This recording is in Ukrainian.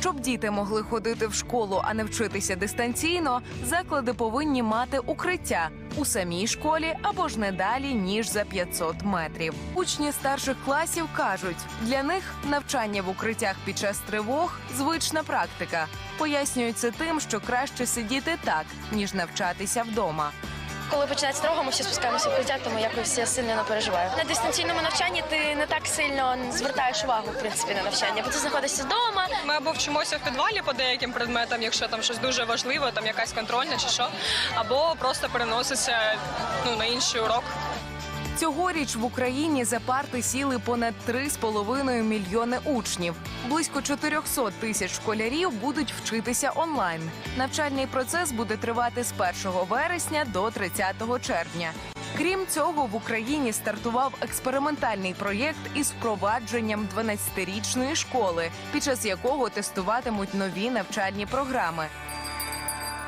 Щоб діти могли ходити в школу, а не вчитися дистанційно, заклади повинні мати укриття у самій школі або ж не далі ніж за 500 метрів. Учні старших класів кажуть, для них навчання в укриттях під час тривог звична практика. Пояснюють тим, що краще сидіти так, ніж навчатися вдома. Коли починається тривога, ми всі спускаємося в укриття, тому якось я сильно не переживаю. На дистанційному навчанні ти не так сильно звертаєш увагу в принципі на навчання, бо ти знаходишся вдома. Ми або вчимося в підвалі по деяким предметам, якщо там щось дуже важливе, там якась контрольна чи що, або просто переноситься ну, на інший урок. Цьогоріч в Україні за парти сіли понад 3,5 мільйони учнів. Близько 400 тисяч школярів будуть вчитися онлайн. Навчальний процес буде тривати з 1 вересня до 30 червня. Крім цього, в Україні стартував експериментальний проєкт із впровадженням 12-річної школи, під час якого тестуватимуть нові навчальні програми.